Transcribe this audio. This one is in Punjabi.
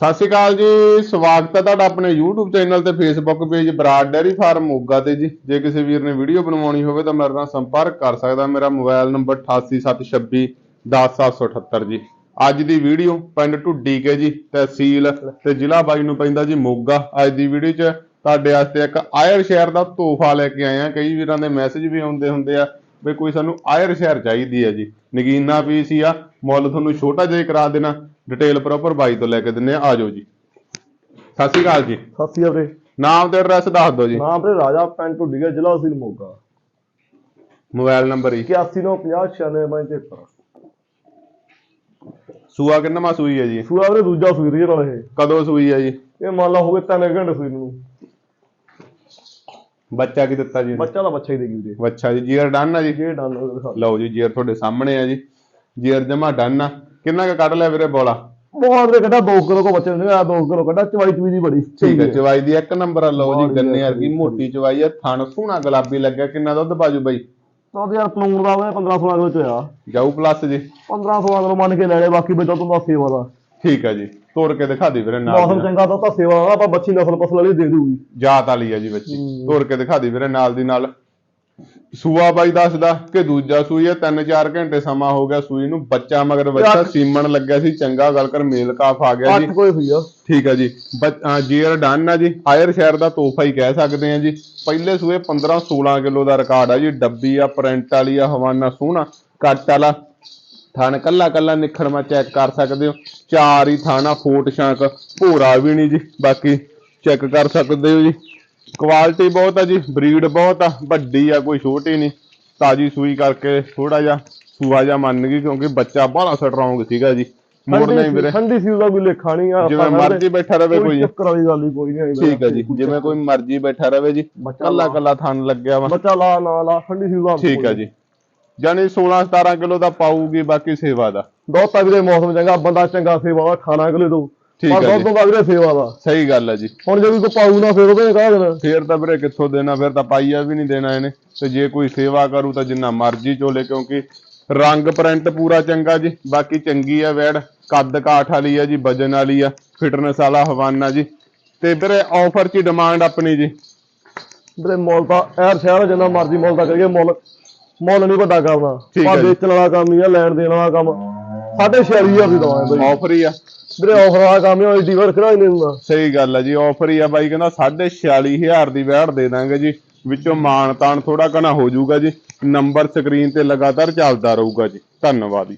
ਸਤਿ ਸ਼੍ਰੀ ਅਕਾਲ ਜੀ, ਸਵਾਗਤ ਹੈ ਤੁਹਾਡਾ ਆਪਣੇ YouTube ਚੈਨਲ ਤੇ Facebook page Brar dairy farm Moga ਤੇ ਜੀ। ਜੇ ਕਿਸੇ ਵੀਰ ਨੇ ਵੀਡੀਓ ਬਣਵਾਉਣੀ ਹੋਵੇ ਤਾਂ ਮੇਰੇ ਨਾਲ ਸੰਪਰਕ ਕਰ ਸਕਦਾ। ਮੇਰਾ ਮੋਬਾਈਲ ਨੰਬਰ 8876 10778 ਜੀ। ਅੱਜ ਦੀ ਵੀਡੀਓ ਪਿੰਡ ਢੁੱਡੀ ਕੇ ਜੀ ਤਹਿਸੀਲ ਤੇ ਜ਼ਿਲ੍ਹਾ ਬਾਈ ਨੂੰ ਪੈਂਦਾ ਜੀ ਮੋਗਾ। ਅੱਜ ਦੀ ਵੀਡੀਓ 'ਚ ਤੁਹਾਡੇ ਵਾਸਤੇ ਇੱਕ ਆਇਰ ਸ਼ਹਿਰ ਦਾ ਤੋਹਫਾ ਲੈ ਕੇ ਆਏ ਆ ਕਈ ਵੀਰਾਂ ਦੇ ਮੈਸੇਜ ਵੀ ਆਉਂਦੇ ਹੁੰਦੇ ਆ। ਵੀ ਕੋਈ ਸਾਨੂੰ ਆਇਰ ਸ਼ਹਿਰ ਚਾਹੀਦੀ ਹੈ ਜੀ। ਨਗੀਨਾ ਪੀਸ ਆ ਮੁੱਲ ਤੁਹਾਨੂੰ ਛੋਟਾ ਜਿਹਾ ਕਰਾ ਦੇਣਾ। ਡਿਟੇਲ ਪ੍ਰੋਪਰ ਬਾਈ ਤੋਂ ਲੈ ਕੇ ਦਿੰਨੇ ਆ ਆ ਜਾਓ ਜੀ। ਸਤਿ ਸ਼੍ਰੀ ਅਕਾਲ ਜੀ। ਸਤਿ ਸ਼੍ਰੀ ਅਕਾਲ ਨਾਮ ਤੇ ਐਡਰੈਸ ਦੱਸ ਦਿਓ ਜੀ। ਨਾਮ ਵੀਰੇ ਰਾਜਾ ਪਿੰਡ ਢੁੱਡੀਆ ਜ਼ਿਲ੍ਹਾ ਅਸੀਲ ਮੋਗਾ। ਮੋਬਾਈਲ ਨੰਬਰ ਜੀ। 8195096573 ਸੂਆ ਕਿੰਨਾ ਸੂਈ ਹੈ ਜੀ? ਸੂਆ ਵੀਰੇ ਦੂਜਾ ਸੂਈ ਰੀਅਲ ਵਾਲਾ ਇਹ। ਕਦੋਂ ਸੂਈ ਹੈ ਜੀ? ਇਹ ਮੰਨ ਲਾ ਹੋ ਗਏ 3 ਘੰਟੇ ਸੂਈ ਨੂੰ। ਬੱਚਾ ਕੀ ਦਿੱਤਾ ਜੀ ਬੱਚਾ ਦਾ ਬੱਚਾ ਹੀ ਦੇਗੀ ਵੀਰੇ। ਬੱਚਾ ਜੀ ਜੀਅਰ ਡਨ ਆ ਜੀ? ਜੇ ਡਨ ਹੋ ਗਿਆ ਲਓ ਜੀ ਜੀਅਰ ਤੁਹਾਡੇ ਸਾਹਮਣੇ ਆ ਜੀ। ਜੀਅਰ ਜਮਾ ਡਨ ਆ। ਕਿੰਨਾ ਕੁ ਕੱਢ ਲਿਆ ਵੀਰੇ ਬੋਲਾ? ਬਹੁਤ ਵੀਰੇ ਕੱਢਾ 2 ਕਿਲੋ ਕੋ ਬੱਚੇ ਨੇ ਆ 2 ਕਿਲੋ ਕੱਢਾ ਚਵਾਈ ਚਵੀ ਦੀ ਬੜੀ। ਠੀਕ ਹੈ। ਚਵਾਈ ਦੀ ਇੱਕ ਨੰਬਰ ਆ ਲਓ ਜੀ ਗੰਨੇ ਵਰਗੀ ਮੋਟੀ ਚਵਾਈ ਆ ਥਣ ਸੋਹਣਾ ਗੁਲਾਬੀ ਲੱਗਿਆ ਕਿੰਨਾ ਦੁੱਧ ਬਾਜੂ ਬਾਈ? ਤਾਂ ਯਾਰ ਪਲੂਣ ਦਾ ਵੇ 15 16 ਕਿਲੋ ਚ ਆ। ਜਾਊ ਪਲੱਸ ਜੀ। 15 16 ਕਿਲੋ ਮੰਨ ਕੇ ਲੈ ਲੈ ਬਾਕੀ ਬੇਟਾ ਤੋਂ ਦਾ ਸੇਵਾ ਦਾ ਠੀਕ ਹੈ ਜੀ। ਤੋੜ ਕੇ ਦਿਖਾ ਦੇ ਵੀਰੇ ਨਾਲ ਮੌਸਮ। ਚੰਗਾ ਤਾਂ ਤਾਂ ਸੇਵਾ ਆਪਾਂ ਬੱਚੀ ਨਸਲ ਪਸਲ ਵਾਲੀ ਦੇ ਦੂਗੀ ਜਾਤ ਵਾਲੀ ਆ ਜੀ ਬੱਚੀ। ਤੋੜ ਕੇ ਦਿਖਾ ਦੇ ਵੀਰੇ ਨਾਲ ਦੀ ਨਾਲ। ਸੂਆ ਬਾਈ ਦੱਸਦਾ ਕਿ ਦੂਜਾ ਸੂਈ ਹੈ 3-4 ਘੰਟੇ ਸਮਾਂ ਹੋ ਗਿਆ ਸੂਈ ਨੂੰ। ਬੱਚਾ ਮਗਰ ਬੱਚਾ ਸੀਮਣ ਲੱਗਿਆ ਸੀ ਚੰਗਾ ਗੱਲ ਕਰ ਮੇਲ ਕਾਫ ਆ ਗਿਆ ਜੀ। ਕੋਈ ਹੋਈ ਆ। ਠੀਕ ਹੈ ਜੀ। ਜੀਅਰ ਡਨ ਆ ਜੀ। ਆਇਰ ਸ਼ਹਿਰ ਦਾ ਤੋਹਫਾ ਹੀ ਕਹਿ ਸਕਦੇ ਆ ਜੀ। ਪਹਿਲੇ ਸੂਏ 15-16 ਕਿਲੋ ਦਾ ਰਿਕਾਰਡ ਆ ਜੀ। ਡੱਬੀ ਆ ਪ੍ਰਿੰਟ ਵਾਲੀ ਆ ਹਵਾਨਾ ਸੋਹਣਾ। ਕੱਟ ਵਾਲਾ। ਥਣ ਕੱਲਾ ਕੱਲਾ ਨਿਖੜਮਾ ਚੈੱਕ ਕਰ ਸਕਦੇ ਹੋ। ਚਾਰ ਹੀ ਥਾਣਾ ਫੋਟ ਸ਼ਾਂਕ ਭੋਰਾ ਵੀ ਨਹੀਂ ਜੀ ਬਾਕੀ ਚੈੱਕ ਕਰ ਸਕਦੇ ਹੋ ਜੀ। ਕੁਆਲਿਟੀ ਬਹੁਤ ਆ ਜੀ ਬਰੀਡ ਬਹੁਤ ਆ ਵੱਡੀ ਆ ਕੋਈ ਛੋਟੀ ਨਹੀਂ। ਤਾਜੀ ਸੂਈ ਕਰਕੇ ਥੋੜਾ ਜਿਹਾ ਸੂਆ ਜਿਹਾ ਮੰਨ ਗਈ ਕਿਉਂਕਿ ਬੱਚਾ ਬੜਾ ਸਟਰੋਂਗ ਸੀਗਾ ਜੀ। ਮੋੜਨਾ ਹੀ ਵੀਰੇ। ਠੰਡੀ ਸੀ ਉਹਦਾ ਕੋਈ ਲੇਖਾ ਨਹੀਂ ਆ ਜਿਵੇਂ ਮਰਜ਼ੀ ਬੈਠਾ ਰਵੇ ਕੋਈ ਚੱਕਰ ਵਾਲੀ ਗੱਲ ਹੀ ਕੋਈ ਨਹੀਂ ਠੀਕ ਹੈ ਜੀ ਜਿਵੇਂ ਕੋਈ ਮਰਜ਼ੀ ਬੈਠਾ ਰਵੇ ਜੀ ਕੱਲਾ। ਕੱਲਾ ਥਣ ਲੱਗਿਆ ਵਾ। ਬੱਚਾ ਲਾ ਨਾ ਲਾ ਠੰਡੀ ਸੀ ਉਹਦਾ ਠੀਕ ਹੈ ਜੀ। ਜਾਨੀ 16 17 ਕਿਲੋ ਦਾ ਪਾਊਗੀ ਬਾਕੀ ਸੇਵਾ ਦਾ। ਦੋਤਾ ਵੀਰੇ ਮੌਸਮ ਚੰਗਾ ਬੰਦਾ ਚੰਗਾ ਸੇਵਾ ਦਾ ਖਾਣਾ ਕਿਲੇ ਦੋ ਠੀਕ ਪਰ ਹੈ ਜੀ। ਦਾ ਵੀਰੇ ਸੇਵਾ ਦਾ ਸਹੀ ਗੱਲ ਹੈ ਜੀ। ਹੁਣ ਜੇ ਕੋਈ ਪਾਉ ਨਾ ਫਿਰ ਉਹਦੇ ਕਹਾ ਦੇਣਾ ਫੇਰ ਤਾਂ ਵੀਰੇ ਕਿੱਥੋਂ ਦੇਣਾ ਫਿਰ ਤਾਂ ਪਾਈਆ ਵੀ ਨਹੀਂ ਦੇਣਾ ਇਹਨੇ। ਤੇ ਜੇ ਕੋਈ ਸੇਵਾ ਕਰੂ ਤਾਂ ਜਿੰਨਾ ਮਰਜ਼ੀ ਚੋਲੇ ਕਿਉਂਕਿ ਰੰਗ ਪ੍ਰਿੰਟ ਪੂਰਾ ਚੰਗਾ ਜੀ। ਬਾਕੀ ਚੰਗੀ ਆ ਵੈੜ ਕੱਦ ਕਾਠ ਵਾਲੀ ਆ ਜੀ ਵਜਨ ਵਾਲੀ ਆ ਫਿਟਨੈਸ ਵਾਲਾ ਹਵਾਨਾ ਜੀ। ਤੇ ਵੀਰੇ ਆਫਰ 'ਚ ਡਿਮਾਂਡ ਆਪਣੀ ਜੀ। ਵੀਰੇ ਮੁੱਲ ਤਾਂ ਐਰ ਸ਼ਹਿਰ ਜਿੰਨਾ ਮਰਜ਼ੀ ਮੁੱਲ ਤਾਂ ਕਰੀਏ ਮੁੱਲ ਮੁੱਲ ਨਹੀਂ ਵੱਡਾ ਕਰਨਾ। ਠੀਕ ਹੈ ਜੀ। ਵੇਚਣ ਵਾਲਾ ਕੰਮ ਹੀ ਆ ਲੈਣ ਦੇਣ ਵਾਲਾ ਕੰਮ। ਸਾਢੇ 46000 ਦੀ ਦਵਾਂਗੇ ਬਈ। ਆਫਰ ਹੀ ਆ। ਵੀਰੇ ਆਫਰ ਵਾਲਾ ਕੰਮ ਹੀ ਏਡੀ ਵਾਰ ਖੜਾ ਹੀ ਨਹੀਂ ਹੁੰਦਾ ਸਹੀ ਗੱਲ ਹੈ ਜੀ ਆਫਰ ਹੀ ਆ ਬਾਈ ਕਹਿੰਦਾ 46500 ਦੀ ਵੈੜ ਦੇ ਦਾਂਗੇ ਜੀ। ਵਿੱਚੋਂ ਮਾਣ ਤਾਣ ਥੋੜਾ ਘਣਾ ਹੋ ਜਾਊਗਾ ਜੀ। ਨੰਬਰ ਸਕਰੀਨ ਤੇ ਲਗਾਤਾਰ ਚੱਲਦਾ ਰਹੂਗਾ ਜੀ। ਧੰਨਵਾਦ ਜੀ।